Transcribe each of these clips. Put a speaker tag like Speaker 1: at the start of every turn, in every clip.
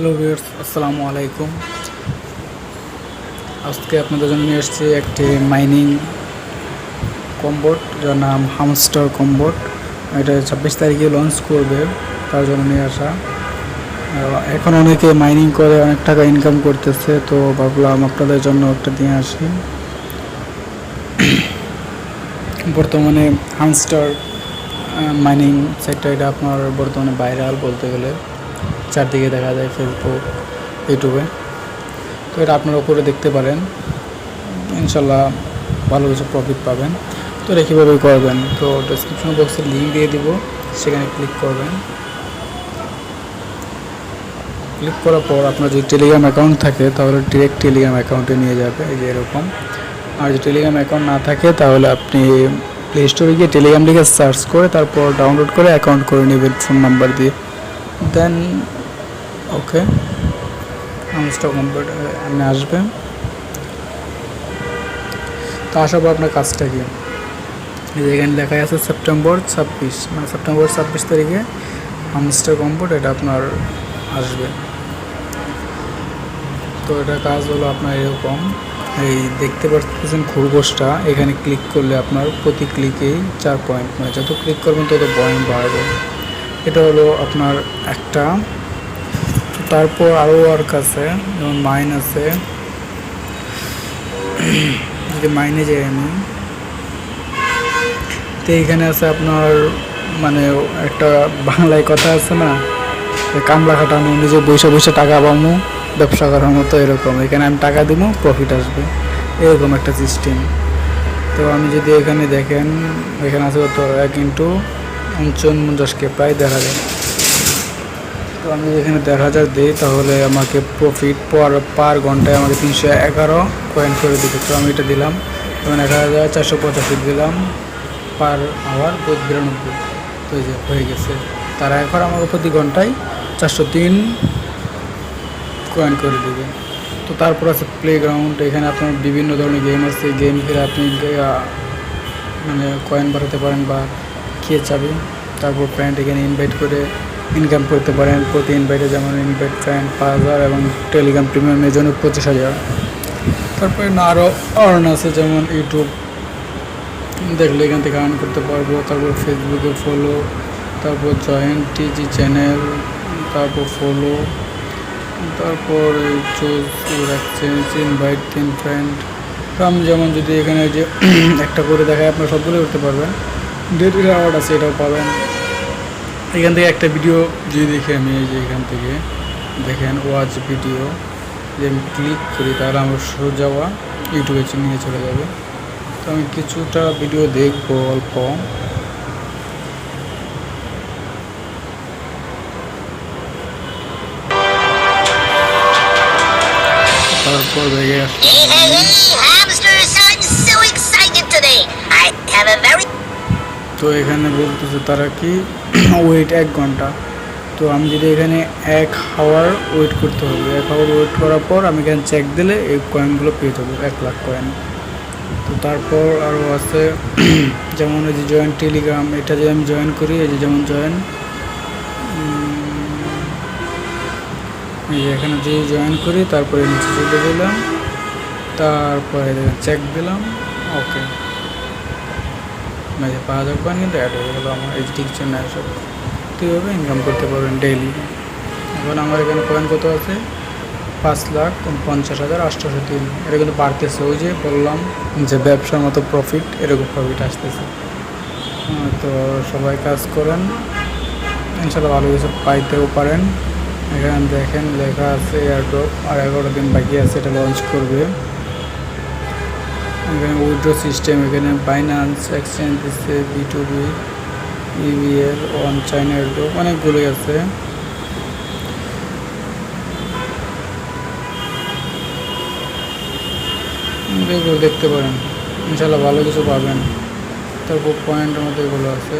Speaker 1: Hello viewers আসসালামু আলাইকুম। আজকে আপনাদের জন্য নিয়ে এসেছি একটি মাইনিং কম্বোট যার নাম হামস্টার কম্বোট এটা ছাব্বিশ তারিখে লঞ্চ করবে, তার জন্য নিয়ে আসা। এখন অনেকে মাইনিং করে, অনেক টাকা ইনকাম করতেছে, তো ভাবলাম আপনাদের জন্য একটা নিয়ে আসি। বর্তমানে হামস্টার মাইনিং সেক্টর এটা আপনার বর্তমানে ভাইরাল বলতে গেলে। চারদিকে দেখা যায় ফেসবুক ইউটিউবে তো এটা আপনারা উপরে দেখতে পারেন। ইনশাল্লাহ ভালো কিছু প্রফিট পাবেন। তো এটা কীভাবে করবেন? তো ডিসক্রিপশন বক্সে লিঙ্ক দিয়ে দিব। সেখানে ক্লিক করবেন। ক্লিক করার পর আপনার যদি টেলিগ্রাম অ্যাকাউন্ট থাকে, তাহলে ডিরেক্ট টেলিগ্রাম অ্যাকাউন্টে নিয়ে যাবে। এই যে এরকম। আর যদি টেলিগ্রাম অ্যাকাউন্ট না থাকে, তাহলে আপনি প্লে স্টোরে গিয়ে টেলিগ্রাম লিখে সার্চ করে, তারপর ডাউনলোড করে অ্যাকাউন্ট করে নেবেন ফোন নাম্বার দিয়ে। দেন ওকে স্টক কম্পিউটার আপনি আসবেন তো আসার পর আপনার কাজটা কি? এখানে লেখা আছে সেপ্টেম্বর ছাব্বিশ মানে সেপ্টেম্বর ছাব্বিশ তারিখে হামস্টার কম্পিউটার এটা আপনার আসবে। তো এটা কাজ হলো আপনার এরকম। এই দেখতে পাচ্ছেন খরগোশটা, এখানে ক্লিক করলে আপনার প্রতি ক্লিকেই চার পয়েন্ট মানে যত ক্লিক করবেন তত পয়েন্ট বাড়বে। এটা হলো আপনার একটা। তারপর আরও ওয়ার্ক আছে, যেমন মাইন আছে। যদি মাইনে যাই আমি। তো এইখানে আছে আপনার মানে একটা বাংলায় কথা আছে না কামলা খাটানো, নিজে বসে বসে টাকা পাবো ব্যবসা করার মতো এরকম। এখানে আমি টাকা দিব প্রফিট আসবে। এরকম একটা সিস্টেম তো আমি যদি এখানে দেখেন, এখানে আছে কত? এক ইন্টু উনচল্লিশকে প্রায় দেড় হাজার। তো আমি এখানে দেড় হাজার দিই, তাহলে আমাকে প্রফিট পার পার ঘন্টায় আমাকে তিনশো এগারো কয়েন করে দিবে। তো আমি এটা দিলাম এবং এক হাজার চারশো পঁচাশি দিলাম পার আওয়ার বিরানব্বই। তো যে হয়ে গেছে। তারা এখন আমাকে প্রতি ঘন্টায় চারশো তিন কয়েন করে দেবে। তো তারপর আছে প্লেগ্রাউন্ড এখানে আপনার বিভিন্ন ধরনের গেম আছে। গেম খেলে আপনি মানে কয়েন বাড়াতে পারেন বা খেয়ে যাবে তারপর ফ্রেন্ড এখানে ইনভাইট করে ইনকাম করতে পারেন। প্রতি ইনভাইটে যেমন ইনভাইট ফ্রেন্ড পাঁচ হাজার এবং টেলিগ্রাম প্রিমিয়ামের জন্য পঁচিশ হাজার। তারপরে আরও আর্ন আছে, যেমন ইউটিউব দেখলে এখান থেকে আর্ন করতে পারব। তারপর ফেসবুকে ফলো তারপর জয়েন্ট টিজি চ্যানেল তারপর ফলো তারপর চেঞ্জ ইনভাইট তিন ফ্রেন্ড আমি যেমন যদি এখানে যে একটা করে দেখায় আপনারা সবগুলো করতে পারবেন। ডেলি অ্যাওয়ার্ড আছে, এটাও পাবেন। এখান থেকে একটা ভিডিও যদি দেখি আমি যে এখান থেকে। দেখেন ওয়াচ ভিডিও যে আমি ক্লিক করি তাহলে আমার যাওয়া ইউটিউবে নিয়ে চলে যাবে। তো আমি কিছুটা ভিডিও দেখব অল্প। তারপর ভেগে আসলাম তো এখানে বলতেছে তারা কি? ওয়েট এক ঘণ্টা। তো আমি যদি এখানে এক হাওয়ার ওয়েট করতে হবে, এক হাওয়ার ওয়েট করার পর আমি এখানে চেক দিলে এই কয়েনগুলো পেয়ে যাব, এক লাখ কয়েন তো তারপর আরও আছে, যেমন এই যে জয়েন টেলিগ্রাম এটা যদি আমি জয়েন করি, এই যে যেমন জয়েন এই যে এখানে যে জয়েন করি, তারপরে নিচে চলে দিলাম তারপরে চেক দিলাম ওকে মানে পাঁচ হাজার কয়েন কিন্তু অ্যাড হয়ে গেলো আমার এইচডির জন্য এসব তো এইভাবে ইনকাম করতে পারবেন ডেইলি এখন আমার এখানে কয়েন কত আছে? পাঁচ লাখ পঞ্চাশ হাজার আটশোশো তিন। এটা কিন্তু বাড়তেছে। ওই যে বললাম যে ব্যবসার মতো প্রফিট এরকম প্রফিট আসতেছে। তো সবাই কাজ করেন। ইনশাল্লাহ ভালো কিছু পাইতেও পারেন। এখানে দেখেন, লেখা আছে এয়ারড্রপ আর এগারো দিন বাকি আছে, এটা লঞ্চ করবে। এখানে উইড্রো সিস্টেম এখানে বাইন্যান্স এক্সচেঞ্জ দিচ্ছে B to B EVL one China airdrop অনেকগুলোই আছে। এগুলো দেখতে পারেন ইনশাল্লাহ ভালো কিছু পাবেন। তারপর পয়েন্টের মধ্যে এগুলো আছে।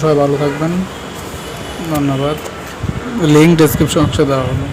Speaker 1: সবাই ভালো থাকবেন। ধন্যবাদ। লিঙ্ক ডেসক্রিপশন বক্সে দেওয়া হলো